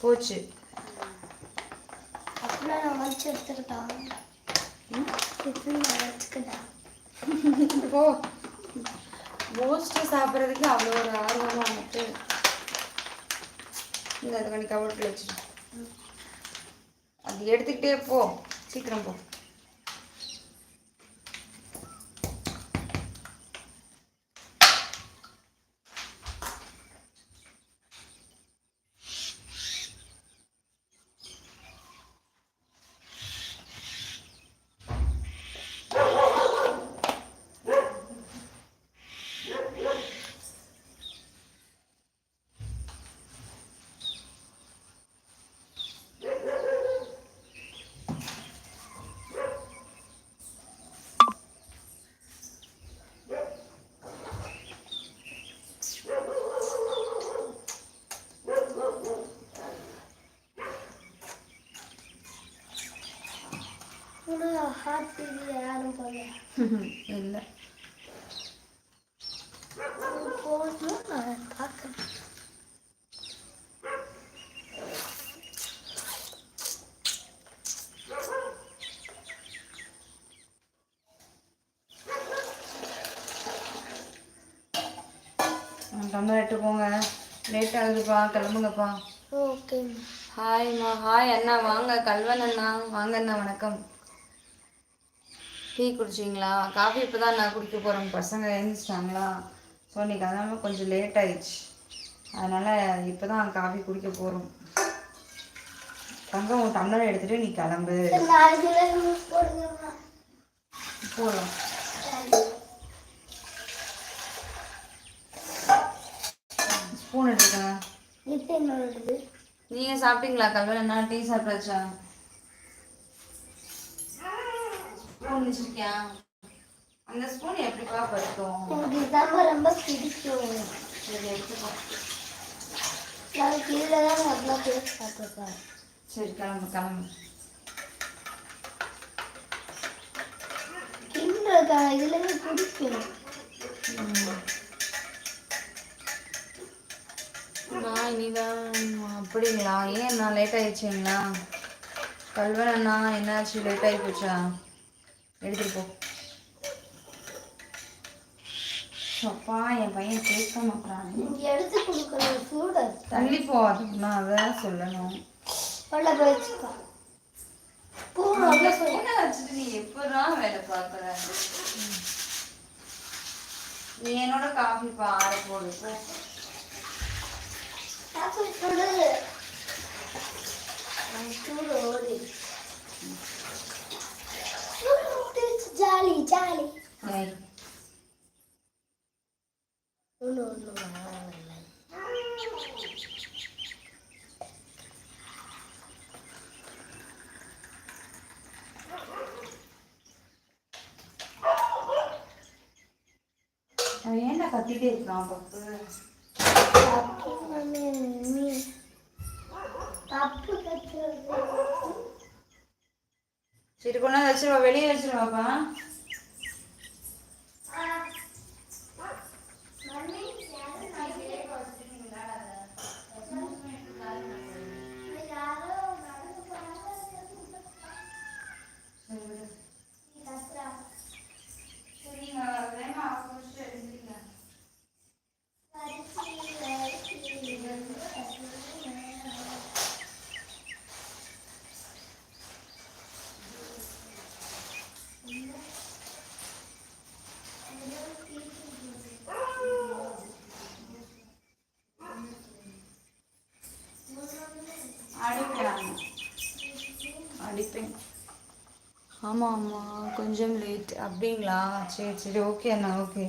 போச்சு. அப்படின்னா நான் வச்சு எடுத்துக்கிட்டா? ம்? இப்படி நான் வச்சுக்கிட்டா போ. மோஸ்ட்டு சாப்பிட்றதுக்கு அவ்வளோ ஒரு ஆர்வமாக வந்துட்டு இந்த அது பண்ணி கவர்ட்டில் வச்சிரு அது எடுத்துக்கிட்டே போ. சீக்கிரம் போ. இல்லை. டம்ளர் எடுத்து போங்க. லேட் ஆகுதுப்பா. கிளம்புங்கப்பா. ஓகே ஹாய்மா ஹாய் அண்ணா. வாங்க. கல்வன் அண்ணா. வாங்க அண்ணா. வணக்கம். டீ குடிச்சிங்களா? காஃபி இப்போ தான் நான் குடிக்க போகிறோம் பசங்க எழுந்திரிச்சிட்டாங்களா? ஸோ இன்னைக்கு அதனால கொஞ்சம் லேட் ஆயிடுச்சு. அதனால் இப்போ தான் காஃபி குடிக்க போகிறோம் தங்கம் உன் டம்ளர் எடுத்துகிட்டு நீ கிளம்பு. போகலாம் ஸ்பூன் எடுத்துக்கங்க. நீங்கள் சாப்பிட்டீங்களா? கல்வன் அண்ணா டீ சாப்பிட்டாச்சா? ஸ்பூன் அந்த ஸ்பூன் எப்படிப்பா எனக்கு இதாம்மா ரொம்ப பிடிக்கும். சரி எடுத்துக்கோ. நான் கீழே தான் நல்லா பேச சாப்பிட்ருக்கேன் சரி கிளம்பு கிளம்பு. கிண்டல் இதுலேயே பிடிக்கும். நான் இனிதான் அப்படிங்களா? ஏன் நான் லேட் ஆயிடுச்சுங்களா? கல்வன் என்னாச்சு? லேட் ஆகி போச்சா? எடுத்துட்டு போ. அப்பா என் பையன் கேட்க மாட்டான் எடுத்து கொடுக்கணும் சூடு தள்ளி நான் அதான் சொல்லணும். உள்ள போய் வச்சுக்கோ. பூ உள்ள போய். என்ன வச்சுட்டு நீ எப்பதான் வேலை பார்க்குற? நீ என்னோட காஃபி பார போடு சுடு ஓடி. ஜாலி ஒன்று ஒன்று வரல ஏன்டா கத்திட்டே இருக்கான் பப்பு. சரி கொண்டாந்து வச்சிருவா. வெளியே வச்சிருவாப்பா. ஆமாம் ஆமாம் கொஞ்சம் லேட் அப்படிங்களா? சரி சரி ஓகே அண்ணா ஓகே